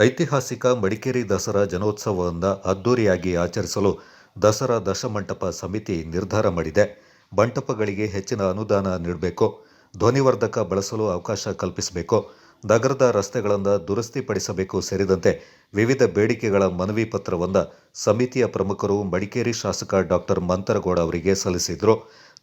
ಐತಿಹಾಸಿಕ ಮಡಿಕೇರಿ ದಸರಾ ಜನೋತ್ಸವವನ್ನು ಅದ್ದೂರಿಯಾಗಿ ಆಚರಿಸಲು ದಸರಾ ದಶಮಂಟಪ ಸಮಿತಿ ನಿರ್ಧಾರ ಮಾಡಿದೆ. ಮಂಟಪಗಳಿಗೆ ಹೆಚ್ಚಿನ ಅನುದಾನ ನೀಡಬೇಕು. ಧ್ವನಿವರ್ಧಕ ಬಳಸಲು ಅವಕಾಶ ಕಲ್ಪಿಸಬೇಕು. ನಗರದ ರಸ್ತೆಗಳನ್ನು ದುರಸ್ತಿಪಡಿಸಬೇಕು ಸೇರಿದಂತೆ ವಿವಿಧ ಬೇಡಿಕೆಗಳ ಮನವಿ ಪತ್ರವನ್ನು ಸಮಿತಿಯ ಪ್ರಮುಖರು ಮಡಿಕೇರಿ ಶಾಸಕ ಡಾಕ್ಟರ್ ಮಂತರಗೌಡ ಅವರಿಗೆ ಸಲ್ಲಿಸಿದರು.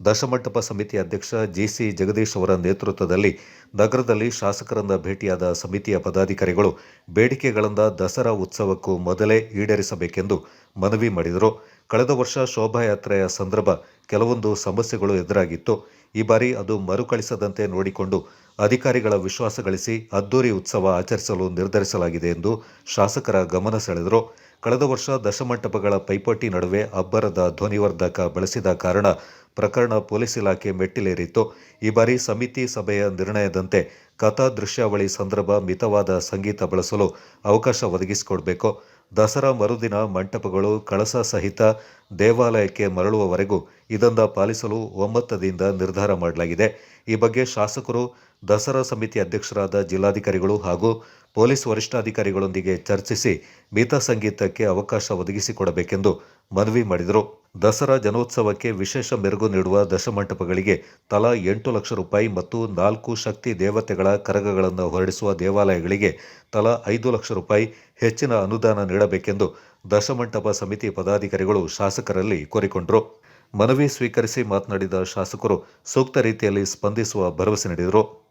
ದಶಮಂಟಪ ಸಮಿತಿ ಅಧ್ಯಕ್ಷ ಜಿಸಿ ಜಗದೀಶ್ ಅವರ ನೇತೃತ್ವದಲ್ಲಿ ನಗರದಲ್ಲಿ ಶಾಸಕರನ್ನ ಭೇಟಿಯಾದ ಸಮಿತಿಯ ಪದಾಧಿಕಾರಿಗಳು ಬೇಡಿಕೆಗಳನ್ನು ದಸರಾ ಉತ್ಸವಕ್ಕೂ ಮೊದಲೇ ಈಡೇರಿಸಬೇಕೆಂದು ಮನವಿ ಮಾಡಿದರು. ಕಳೆದ ವರ್ಷ ಶೋಭಾಯಾತ್ರೆಯ ಸಂದರ್ಭ ಕೆಲವೊಂದು ಸಮಸ್ಯೆಗಳು ಎದುರಾಗಿತ್ತು. ಈ ಬಾರಿ ಅದು ಮರುಕಳಿಸದಂತೆ ನೋಡಿಕೊಂಡು ಅಧಿಕಾರಿಗಳ ವಿಶ್ವಾಸ ಗಳಿಸಿ ಅದ್ದೂರಿ ಉತ್ಸವ ಆಚರಿಸಲು ನಿರ್ಧರಿಸಲಾಗಿದೆ ಎಂದು ಶಾಸಕರ ಗಮನ ಸೆಳೆದರು. ಕಳೆದ ವರ್ಷ ದಶಮಂಟಪಗಳ ಪೈಪೋಟಿ ನಡುವೆ ಅಬ್ಬರದ ಧ್ವನಿವರ್ಧಕ ಬಳಸಿದ ಕಾರಣ ಪ್ರಕರಣ ಪೊಲೀಸ್ ಇಲಾಖೆ ಮೆಟ್ಟಿಲೇರಿತ್ತು. ಈ ಬಾರಿ ಸಮಿತಿ ಸಭೆಯ ನಿರ್ಣಯದಂತೆ ಕಥಾ ದೃಶ್ಯಾವಳಿ ಸಂದರ್ಭ ಮಿತವಾದ ಸಂಗೀತ ಬಳಸಲು ಅವಕಾಶ ಒದಗಿಸಿಕೊಡಬೇಕು. ದಸರಾ ಮರುದಿನ ಮಂಟಪಗಳು, ಕಳಸ ಸಹಿತ ದೇವಾಲಯಕ್ಕೆ ಮರಳುವವರೆಗೂ ಇದನ್ನ ಪಾಲಿಸಲು ಒಮ್ಮತದಿಂದ ನಿರ್ಧಾರ ಮಾಡಲಾಗಿದೆ. ಈ ಬಗ್ಗೆ ಶಾಸಕರು, ದಸರಾ ಸಮಿತಿ ಅಧ್ಯಕ್ಷರಾದ ಜಿಲ್ಲಾಧಿಕಾರಿಗಳು ಹಾಗೂ ಪೊಲೀಸ್ ವರಿಷ್ಠಾಧಿಕಾರಿಗಳೊಂದಿಗೆ ಚರ್ಚಿಸಿ ಮಿತ ಸಂಗೀತಕ್ಕೆ ಅವಕಾಶ ಒದಗಿಸಿಕೊಡಬೇಕೆಂದು ಮನವಿ ಮಾಡಿದರು. ದಸರಾ ಜನೋತ್ಸವಕ್ಕೆ ವಿಶೇಷ ಮೆರುಗು ನೀಡುವ ದಶಮಂಟಪಗಳಿಗೆ ತಲಾ ಎಂಟು ಲಕ್ಷ ರೂಪಾಯಿ ಮತ್ತು ನಾಲ್ಕು ಶಕ್ತಿ ದೇವತೆಗಳ ಕರಗಗಳನ್ನು ಹೊರಡಿಸುವ ದೇವಾಲಯಗಳಿಗೆ ತಲಾ ಐದು ಲಕ್ಷ ರೂಪಾಯಿ ಹೆಚ್ಚಿನ ಅನುದಾನ ನೀಡಬೇಕೆಂದು ದಶಮಂಟಪ ಸಮಿತಿ ಪದಾಧಿಕಾರಿಗಳು ಶಾಸಕರಲ್ಲಿ ಕೋರಿಕೊಂಡರು. ಮನವಿ ಸ್ವೀಕರಿಸಿ ಮಾತನಾಡಿದ ಶಾಸಕರು ಸೂಕ್ತ ರೀತಿಯಲ್ಲಿ ಸ್ಪಂದಿಸುವ ಭರವಸೆ ನೀಡಿದರು.